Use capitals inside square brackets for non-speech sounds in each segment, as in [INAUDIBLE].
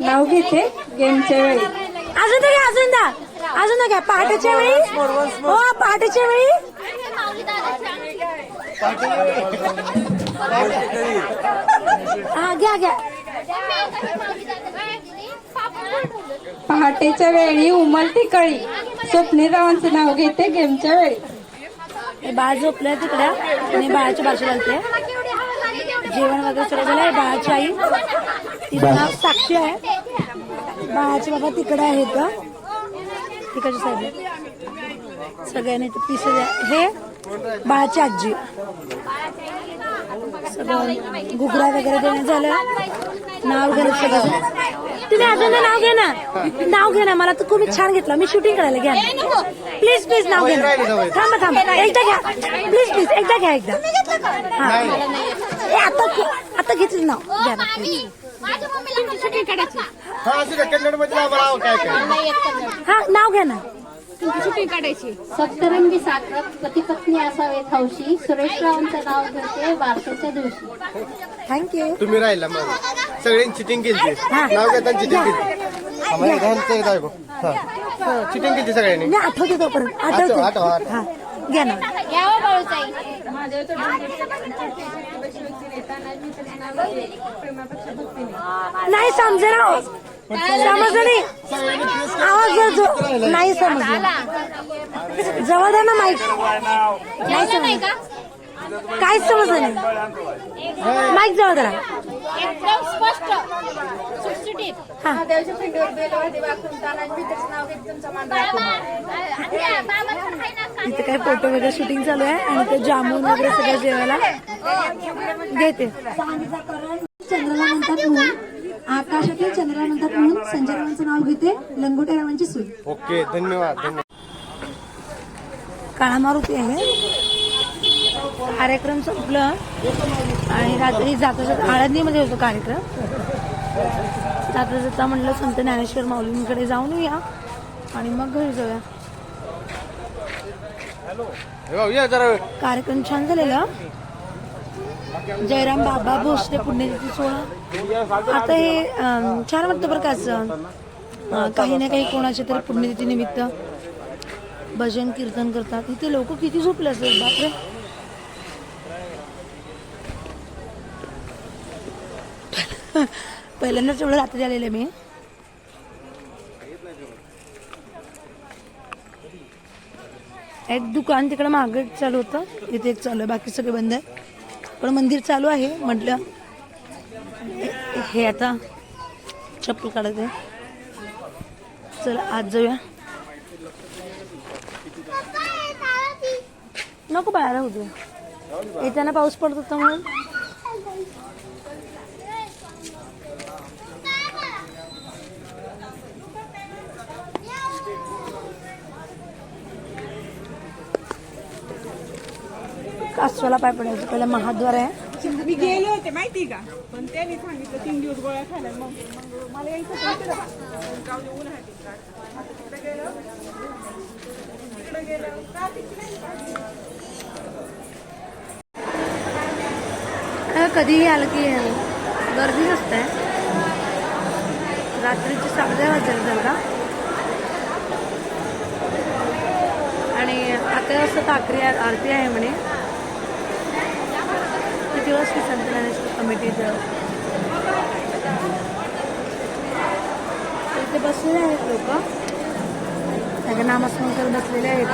नाव घेते गेमच्या वेळी. अजून घ्या अजून द्या. अजून घ्या. पहाटेच्या वेळी? हो पहाटेच्या वेळी? हा घ्या घ्या. पहाटेच्या वेळी उमलती कळी स्वप्नीलरावांचं नाव घेते गेमच्या वेळी. बाळ झोपलंय तिकडे. आणि बाळाची भाषा घालते. जेवण वगैरे सगळं झालंय. बाळाची आई. तिचं नाव साक्षी आहे. बाळाचे बाबा तिकडे आहेत का तिकडच्या साईडला. सगळ्यांनी तर पिस हे बाळाची आजी. सगळं घुगरा वगैरे देणं झालं. नाव घेणं सगळं तुम्ही अजून नाव घे ना. नाव घे ना. मला तर खूप छान घेतलं. मी शूटिंग करायला घ्या प्लीज प्लीज नाव घे ना. थांबा थांबा. एकदा घ्या. प्लीज प्लीज एकदा घ्या एकदा. हा. आता आता घेतलं नाव. घ्या ना. हा असू द्या कन्नडमध्ये आम्हाला काय काय हा नाव घ्या ना. सप्तरंगी साखर पती पत्नी असावेत हौशी सुरेशरावांचं नाव घेते वारसाच्या दिवशी. थँक्यू तुम्ही राहिला मग. सगळ्यांनी चिटिंग केली नाव घेताना चिटिंग केली. आम्हाला घालचं हा. चिटिंग केली सगळ्यांनी. मी आठवते तोपर्यंत. आठवते. आठव, आठव. हा. घ्या ना. नाही समजे ना हो. समजलं नाही. आवाज जर जो नाही समजलं. जवळ द्या ना माईक नाही समजलं. काहीच समजलं नाही. माईक जवळ धरा. एकदम स्पष्ट. हा. इथे काय फोटो वगैरे शूटिंग चालू आहे? आणि ते जामून वगैरे सगळं जेवायला? घेते. चंद्राला म्हणतात म्हणून आकाशातील चंद्राला म्हणतात म्हणून संजयरावांचं नाव घेते लंगोटे रावांची सून ओके धन्यवाद धन्यवाद. काळा मारुती आहे. कार्यक्रम संपलं आणि रात्री जाता जाता आळंदीमध्ये होतो कार्यक्रम. जाता जाता म्हणलं संत ज्ञानेश्वर माऊलींकडे जाऊन येऊया आणि मग घरी जाऊया. हे भाऊ, या जरा कार्यक्रम छान झालेला. जयराम बाबा भोसले पुण्यतिथी सोहळा. आता हे छान वाटतं बरं काही ना काही कोणाच्या तरी पुण्यतिथी निमित्त भजन कीर्तन करतात. इथे लोक किती झोपले असेल? बापरे. पहिल्यांदाच एवढं रात्री आलेले मी. एक दुकान तिकडे मागे चालू होतं. इथे एक चालू आहे. बाकी सगळे बंद आहे. पण मंदिर चालू आहे. म्हटलं हे- आता चप्पल काढत आहे. चला आज जाऊया. नको बाहेर होतो येताना पाऊस पडत होता म्हणून. कासवाला पाय पडायचं. पहिला महाद्वार आहे. मी गेले होते माहिती का? पण त्यांनी सांगितलं तीन दिवस गोळ्या खायला. मग मला. आता कधीही आलं की गर्दी असते रात्रीचे साडे वाजले जरा. आणि अकरा वाजता टाकरी आरती आहे म्हणे. किंवा वाजता संत कमिटीचं इथे बसलेले आहेत लोक. सगळे नामस्मरण करत बसलेले आहेत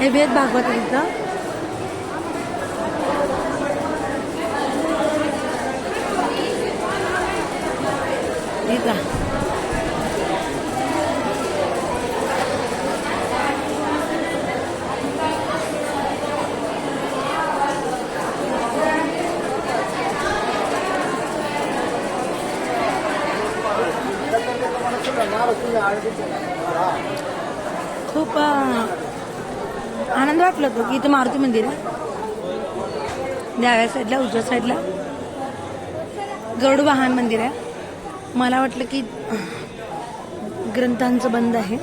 हे वेद भागवत इथं. ठीक आहे खूप आनंद वाटला तो की इथं मारुती मंदिर आहे. डाव्या साईडला उजव्या साईडला. गरुड वाहन मंदिर आहे. मला वाटलं की ग्रंथांचं बंद आहे.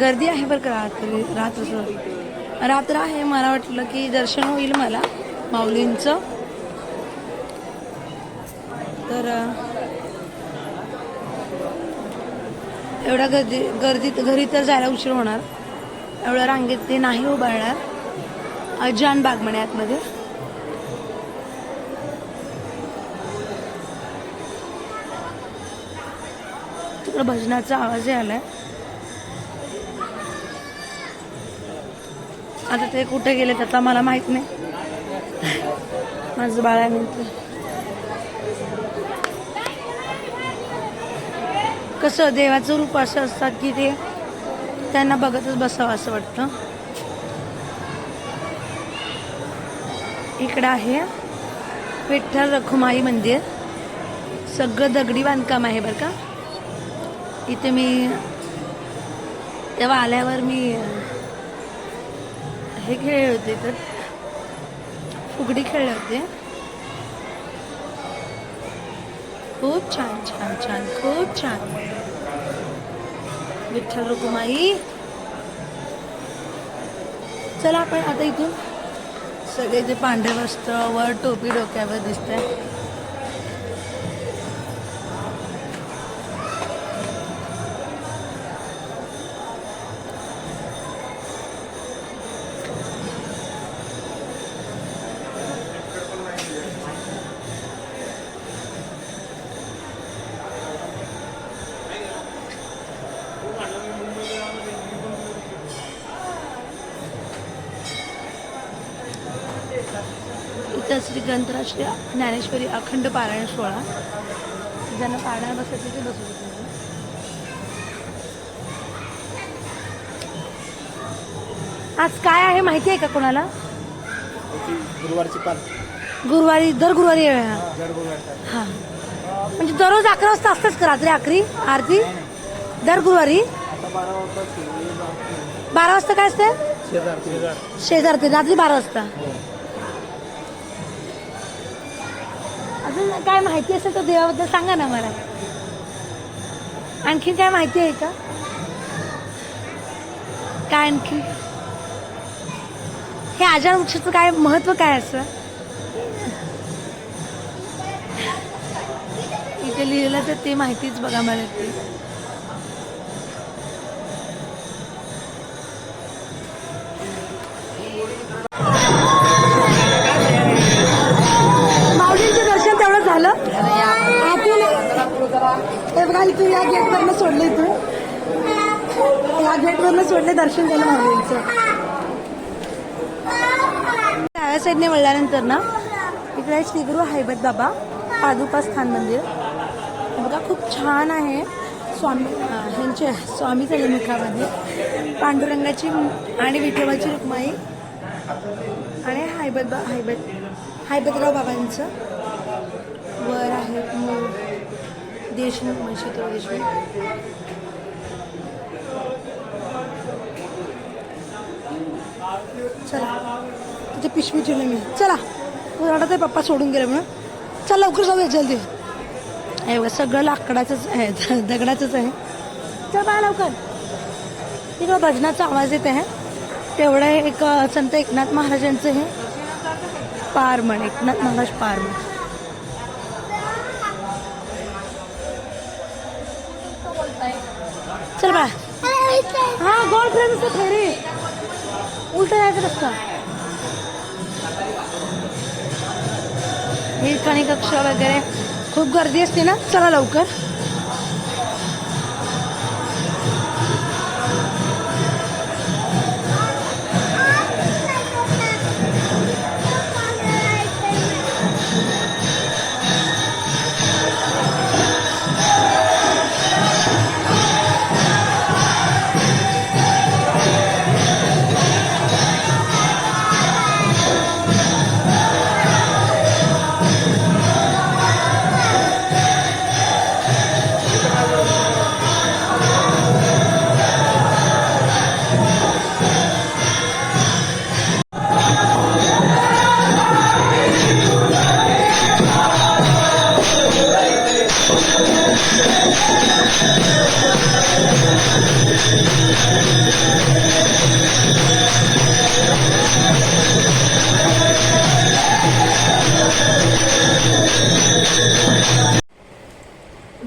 गर्दी आहे बरं का रात्री रात्र रात्र आहे मला वाटलं की दर्शन होईल मला माऊलींचं. तर एवढ्या गर्दी गर्दीत घरी तर जायला उशीर होणार. एवढ्या रांगेत ते नाही उभारणार. अजान बाग म्हणे आतमध्ये. तिकडं भजनाचा आवाजही आलाय आता ते कुठे गेले त्याचा मला माहीत नाही. [LAUGHS] माझं बाळा कसं देवाचं रूप असं असतात की ते त्यांना बघतच बसावं असं वाटतं. इकडं आहे विठ्ठल रखुमाई मंदिर. सगळं दगडी बांधकाम आहे बरं का. इथे मी तेव्हा आल्यावर मी हे खेळले होते तर फुगडी खेळले होते. खूप छान छान छान खूप छान. विठ्ठल रुकुमाई. चला आपण आता इथून सगळे जे पांढरे वस्त्र वर टोपी डोक्यावर दिसते श्री ग्रंथराज श्री ज्ञानेश्वरी अखंड पारायण सोहळा. ज्यांना पारायण बसायचं ते बसू शकतो आज काय आहे माहिती आहे का कोणाला? गुरुवारची पाल गुरुवारी दर गुरुवारी आहे हा हा. म्हणजे दररोज अकरा वाजता असतेच का रात्री अकरी आरती? दर गुरुवारी? बारा वाजता काय असते शेजार ते रात्री बारा वाजता. अजून काय माहिती असेल तर देवाबद्दल सांगा ना मला. आणखी काय माहिती आहे का? काय आणखी? हे आजार वृक्षाचं काय महत्त्व काय असं? इथे लिहिलं तर ते माहितीच बघा मला ते. तू या गेटवरनं सोडले तू? या गेटवरनं सोडले दर्शन झालं माऊलींचं डाव्या साईडने वळल्यानंतर ना इकडे श्रीगुरु हैबत बाबा पादुका स्थान मंदिर. बघा खूप छान आहे. स्वामी अं, ह्यांचे स्वामी झाले मुखामध्ये. पांडुरंगाची आणि विठोबाची रुक्माई आणि हैबत बा हैबत हैबतराव बाबांचं. वर आहे मूळ देशमुख म्हशीतो देशमुख. चला तिथे पिशवी ठेवली मी. चला रडत आहे पप्पा सोडून गेले म्हणून. चल लवकर जाऊया जल्दी हे बघा सगळं लाकडाचंच आहे दगडाचंच आहे. चल बाय लवकर. तिकडं भजनाचा आवाज येत आहे. तेवढं एक संत एकनाथ महाराजांचं हे पारमण एकनाथ महाराज पारमण. हा गोल फ्रेम फेरी उलट जायचं रस्ता. हे कणी कक्ष वगैरे. खूप गर्दी असते ना? चला लवकर.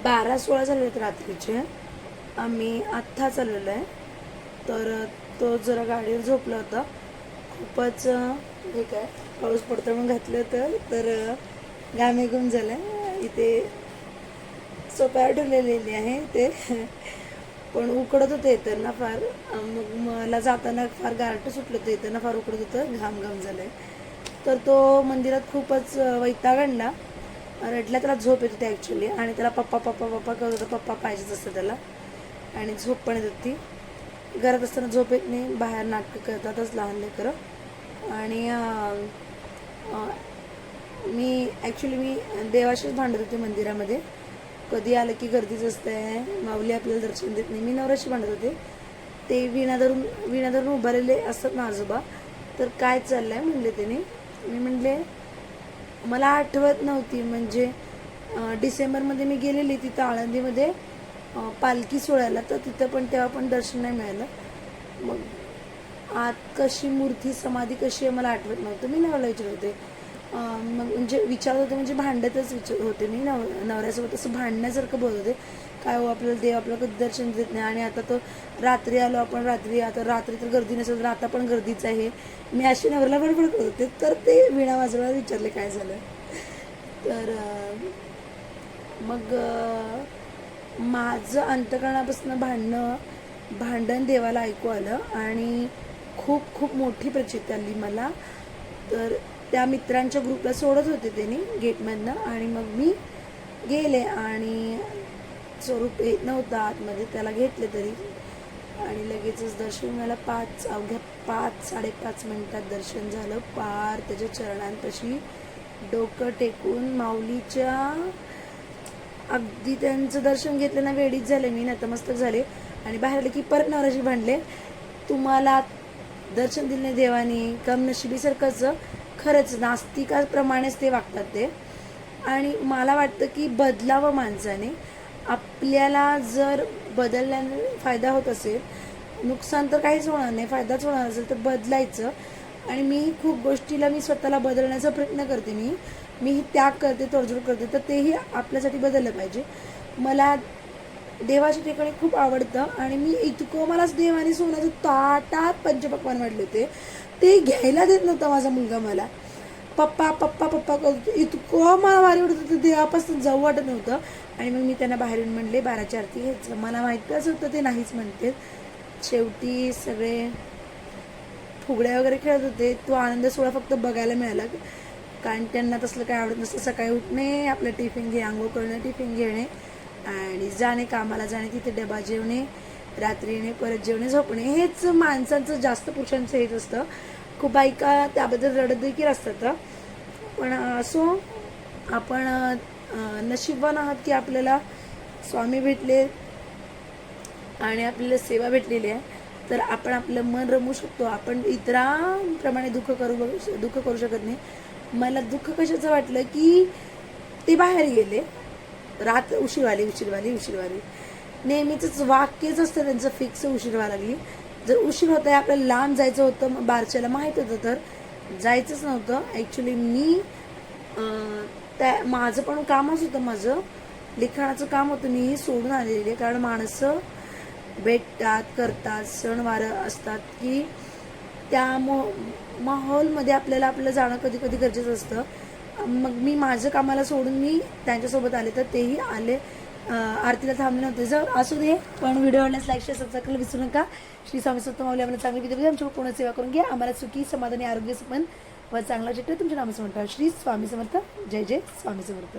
बारा सोळा झाले आहेत रात्रीचे. आम्ही आत्ता चाललेलो आहे. तर तो जरा गाडीवर झोपला होता. खूपच हे काय पाऊस पडतो म्हणून घातलं होतं. तर घाम घुम झालं इथे सोप्या ठेवलेलेली आहे ते. पण उकडत होतं येताना फार. मग मला जाताना फार गारटं सुटलं होतं येताना फार उकडत होतं घाम घाम झालंय. तर तो मंदिरात खूपच वैताग आणला. रडला त्याला झोप येत होती ॲक्च्युली आणि त्याला पप्पा पप्पा पप्पा करत होता पप्पा पाहिजेच असतं त्याला. आणि झोप पण येत होती. घरात असताना झोप येत नाही बाहेर नाटकं करतातच लहान लेकरं. आणि मी ॲक्च्युली मी देवाशीच भांडत होते मंदिरामध्ये. कधी आलं की गर्दीच असते माऊली आपल्याला दर्शन देत नाही. मी नवऱ्याशी भांडत होते. ते विणा धरून विणा धरून उभारलेले असतात ना आजोबा. तर काय चाललंय म्हणले त्याने. मी म्हणले मला आठवत नव्हती. म्हणजे डिसेंबरमध्ये मी गेलेली तिथं आळंदीमध्ये. पालखी सोहळ्याला तर तिथं पण तेव्हा पण दर्शन नाही मिळालं. मग आत कशी मूर्ती समाधी कशी आहे मला आठवत नव्हतं. मी नवऱ्याला विचारत होते. म्हणजे विचारत होते म्हणजे भांडतच विचार होते मी नव नवऱ्यासोबत. असं भांडण्यासारखं बोलत होते. काय हो आपल्याला देव आपल्याला कधी दर्शन देत नाही. आणि आता तो रात्री आलो आपण रात्री आता रात्री तर गर्दी नसेल तर आता पण गर्दीच आहे. मी अशी नवऱ्याला बडबड करत होते. तर ते विणा वाजवायला विचारले काय झालं? तर मग माझं अंतकरणापासून भांडणं भांडण देवाला ऐकू आलं. आणि खूप खूप मोठी प्रचिती आली मला. तर त्या मित्रांच्या ग्रुपला सोडत होते त्यांनी गेटमधनं. आणि मग मी गेले आणि स्वरूप येत नव्हता आतमध्ये. त्याला घेतले तरी. आणि लगेचच दर्शन मला पाच अवघ्या पाच साडेपाच मिनिटात दर्शन झालं. पार त्याच्या चरणांपाशी डोकं टेकून माऊलीच्या अगदी त्यांचं दर्शन घेतलं ना वेळीच झाले मी नतमस्तक झाले. आणि बाहेर आले की परत नवराशी भांडले. तुम्हाला दर्शन दिलं नाही देवाने कम नशिबीसारखंच खरंच नास्तिकाप्रमाणेच ते वागतात ते. आणि मला वाटतं की बदलावं माणसाने. आपल्याला जर बदलल्याने फायदा होत असेल नुकसान तर काहीच होणार नाही फायदाच होणार असेल तर बदलायचं. आणि मी खूप गोष्टीला मी स्वतःला बदलण्याचा प्रयत्न करते मी. मी त्याग करते तडजोड करते तर तेही आपल्यासाठी बदललं पाहिजे. मला देवाच्या ठिकाणी खूप आवडतं. आणि मी इतकं मलाच देवाने सोन्याचं ताटात पंचपक्वान वाढले होते. ते घ्यायला देत नव्हता माझा मुलगा मला. पप्पा पप्पा पप्पा करतो इतकं मला भारी वाटत होतं. देवापासून जाऊ वाटत नव्हतं. आणि मग मी त्यांना बाहेरून म्हणले बाराची आरती घ्यायचं. मला माहितीच होतं ते नाहीच म्हणते शेवटी सगळे फुगड्या वगैरे खेळत होते. तो आनंद सोहळा फक्त बघायला मिळाला. कारण त्यांना तसलं काय आवडत नसतं. सकाळी उठणे आपलं टिफिन घे आंघोळ करणं टिफिन घेणे. आणि जाणे कामाला जाणे तिथे डबा जेवणे रात्री येणे परत जेवणे झोपणे हेच माणसांचं जास्त पुरुषांचं हेच असतं. खूप बायका त्याबद्दल रडत देखील असतात. पण असो आपण नशीबवान आहात की आपल्याला स्वामी भेटले आणि आपल्याला सेवा भेटलेली आहे. तर आपण आपलं मन रमू शकतो. आपण इतरांप्रमाणे दुःख करू दुःख करू शकत नाही. मला दुःख कशाचं वाटलं की ते बाहेर गेले. रात उशीरवाली उशीरवाली उशीरवाली. नेहमीच वाक्यच असतं त्यांचं फिक्स उशीर व्हायला लागली. जर उशीर होत आहे आपल्याला लांब जायचं होतं मग बारच्याला माहीत होतं तर जायचंच नव्हतं. ॲक्च्युली मी त्या माझं पण कामच होतं माझं. लिखाणाचं काम होतं मीही सोडून आलेली आहे. कारण माणसं भेटतात करतात सणवार असतात की त्या मो माहोलमध्ये आपल्याला आपलं जाणं कधी कधी गरजेचं असतं. मग मी माझं कामाला सोडून मी त्यांच्यासोबत आले तर तेही आले. आरतीला थांबले नव्हते. जर असू दे पण व्हिडिओ आवडल्यास लाईक शेअर सबस्क्राईब करायला विसरू नका. श्री स्वामी सत्तम माऊली आम्हाला चांगली विद्यापीठ आमच्या पूर्ण सेवा करून घ्या. आम्हाला सुखी समाधानी आरोग्य पण व चांगला चित्र तुमच्या नामसमर्थ श्री स्वामी समर्थ. जय जय स्वामी समर्थ.